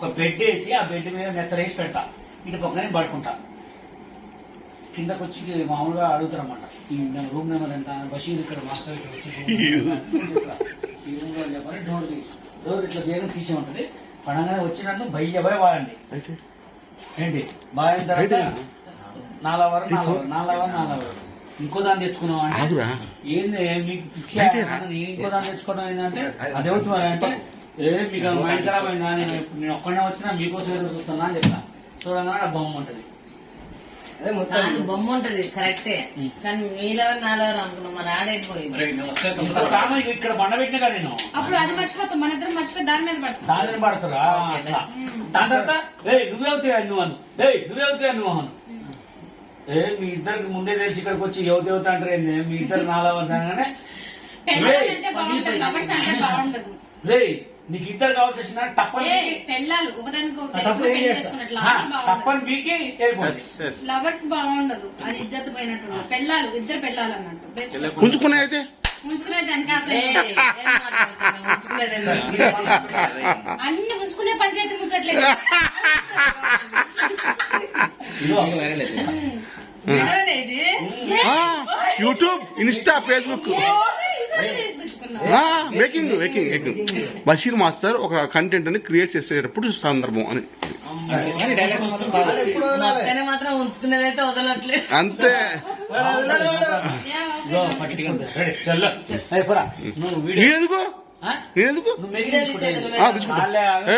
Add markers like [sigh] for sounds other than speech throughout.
ఒక బెడ్ వేసి ఆ బెడ్ మీద నెత్త వేసి పెడతా. ఇటు పక్కనే పడుకుంటా. కిందకు వచ్చి మామూలుగా అడుగుతారు అన్నమాట ఈ రూమ్ నెంబర్ ఎంత? బషీర్ ఇక్కడ మాస్టర్ ఇక్కడ వచ్చి [laughs] చెప్పని డోర్ తీసి డోర్ ఇట్లా దేని తీసే ఉంటది పడంగానే వచ్చినట్టు భయ్య భయ వాడండి. ఏంటి? బాగిన తర్వాత నాలుగు నాలుగు నాలుగు నాలుగు ఇంకో దాన్ని తెచ్చుకున్నాం అంటే. ఏంది? మీకు పిచ్చి ఇంకో దాన్ని తెచ్చుకోవడం ఏంటంటే అది అంటే? ఏ మీకు మైండ్ ఖరాబ్ అయిందా నేను ఇప్పుడు నేను ఒక్కడే వచ్చినా మీకోసం ఎదురు చూస్తున్నా అని చెప్తా చూడగానే బొమ్మ ఉంటది. అదే మొత్తం. నాకు బొమ్మ ఉంటది కరెక్టే. కానీ మీలెవరు నాలెవరు అనుకున్నాం మరి ఆడైపోయింది ఇక్కడ బండ పెట్టిన కదా నేను? అప్పుడు అది మర్చిపోతాం మన ఇద్దరం మర్చిపోయి దాని మీద పడతాం దాని పడతారా? అట్లా. దాని తర్వాత ఏయ్ నువ్వే అవుతాయా నువ్వు అను? ఏయ్ నువ్వే అవుతాయా నువ్వు అను? ఏ మీ ఇద్దరికి ముందే తెలిసి ఇక్కడికి వచ్చి యువత యువత అంటారు ఏంది? మీ ఇద్దరు నాలుగు అవర్స్ అనగానే పెళ్ళాలు అంటే బాగుంటది లవర్స్ అంటే బాగుండదు. రే నీకు ఇద్దరు తప్పని పెళ్ళాలు ఏం చేస్తా. ఆ, తప్పని వెళ్ళిపోతుంది లవర్స్ బాగుండదు అది ఇజ్జత్ పోయినట్టు పెళ్ళాలు ఇద్దరు పెళ్ళాలు అన్నట్టు. ఉంచుకునే అయితే? అన్ని ఉంచుకునే పంచాయతీ ముచ్చట్లేదు YouTube insta Facebook. Making making making Basheer master ఒక కంటెంట్ అని క్రియేట్ చేసేటప్పుడు సందర్భం అని. అంతే.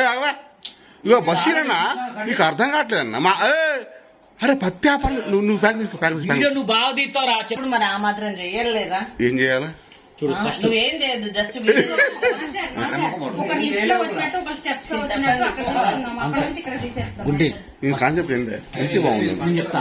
ఆగవా? ఇగో బషీర్ అన్న నీకు అర్థం కావట్లేదన్న మా ఏ, అరే పత్తి ఆపాలి నువ్వు నువ్వు ప్యాక్ తీసుకో నువ్వు బాగా చెప్పు. ఇప్పుడు మరి ఆ మాత్రం తీసుకో. ఏం చేయాలా? చూడు ఫస్ట్ నువ్వేం చేయొద్దు జస్ట్ [laughs] కాన్సెప్ట్ ఏంటి ఇంటి బాగుంది. నేను చెప్తా.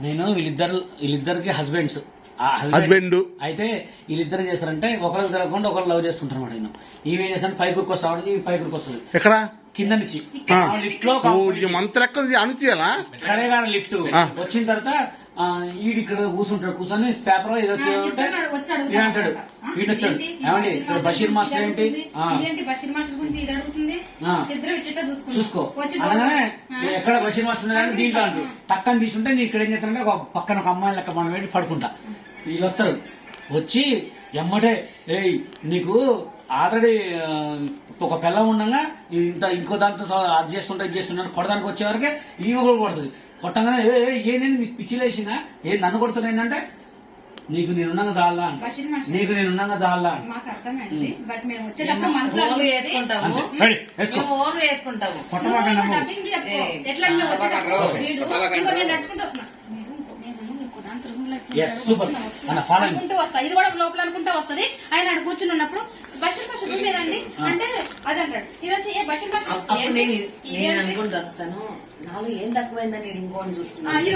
నేను వీళ్ళిద్దరు వీళ్ళిద్దరికి హస్బెండ్స్ ఆ హస్బెండ్ అయితే వీళ్ళిద్దరు చేస్తారంటే ఒకరికి జరగకుండా ఒకరు లవ్ చేస్తుంటారు అన్నమాట నేను ఈమె ఏం చేస్తాను పై కురికి వస్తా ఉంటుంది పై కురికి వస్తుంది. ఎక్కడ? కింద నుంచి. ఆ. లిఫ్ట్లో ఓ ఈ మంత్ లెక్క అనుచేయాలా? లిఫ్ట్. వచ్చిన తర్వాత ఈడు ఇక్కడ కూర్చుంటాడు కూర్చొని పేపర్ ఏదో ఉంటే అంటాడు. ఈడు వచ్చాడు? ఏమండి? ఈ ఇక్కడ బషీర్ మాస్టర్ ఏంటి? బషీర్ మాస్టర్ గురించి ఇది అడుగుతుంది. చూసుకో. నేను ఎక్కడ బషీర్ మాస్టర్ దీంట్లో అంటూ టక్కని తీసుంటే నేను ఇక్కడ ఏం చేస్తానంటే ఒక పక్కన ఒక అమ్మాయి లెక్క మనం వెళ్ళి పడుకుంటా. వీళ్ళు వస్తారు. వచ్చి ఎమ్మటే ఏయ్ నీకు ఆల్రెడీ ఒక పిల్ల ఉండగా ఇంత ఇంకో దాంతో అది చేస్తుంటా ఇది చేస్తున్నాను కొడడానికి వచ్చే వరకే ఈమె కూడా కొడుతుంది కొట్టగానే ఏ ఏ, ఏంది మీకు పిచ్చిలేసిందా ఏ నన్ను కొడుతున్నా ఏంటంటే నీకు నేనున్నాగా చాలా నీకు నేనున్నాగా చాలా. మాకు అర్థమైంది. బట్ మేము వచ్చేటప్పుడు మనసులో వేసుకుంటాము. మేము ఓన్ వేసుకుంటాము. ఎట్లా నేను నడుచుకుంటూ వస్తున్నా. నేను నేను వస్తా. ఇది కూడా లోపల అనుకుంటూ వస్తది. ఆయన కూర్చుని ఉన్నప్పుడు లేదండి అంటే అది అంటాడు ఇది వచ్చి ఏ బషీర్ మాస్టర్ అప్పుడు ఏంటి? నేను ఇది నేను ఏంటి? అనుకుంటూ వస్తాను నాలో ఏం తక్కువైందని నేను ఇంకోని చూసుకున్నాను